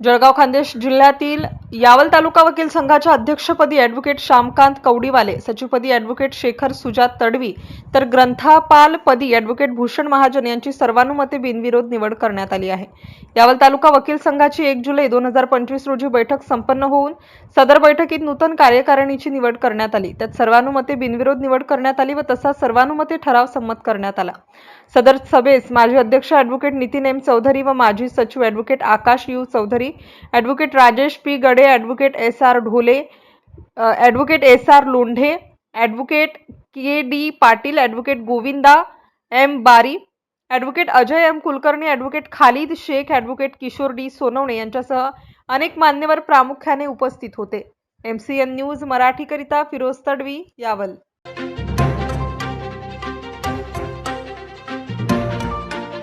Jalgaon Khandesh जिल्ह्यातील यावल तालुका वकील संघाच्या अध्यक्षपदी ॲडव्होकेट श्यामकांत कवडीवाले सचिवपदी ॲडव्होकेट शेखर सुजात तडवी तर ग्रंथापालपदी ॲडव्होकेट भूषण महाजन यांची सर्वानुमते बिनविरोध निवड करण्यात आली आहे. यावल तालुका वकील संघाची एक जुलै दोन हजार पंचवीस रोजी बैठक संपन्न होऊन सदर बैठकीत नूतन कार्यकारिणीची निवड करण्यात आली. त्यात सर्वानुमते बिनविरोध निवड करण्यात आली व तसा सर्वानुमते ठराव संमत करण्यात आला. सदर सभेस माजी अध्यक्ष ॲडव्होकेट नितीन एम चौधरी व माजी सचिव advocate Akash U Chaudhari advocate Rajesh P. Gade advocate S. R. Dhole advocate S. R. Londhe advocate K. D. Patil advocate Govinda M. Bari advocate Ajay M. Kulkarni advocate Khalid Shaikh advocate Kishor D. Sonawane यांच्यासह अनेक मान्यवर प्रामुख्याने उपस्थित होते. M. C. N. News मराठीकरिता फिरोज तडवी यावल.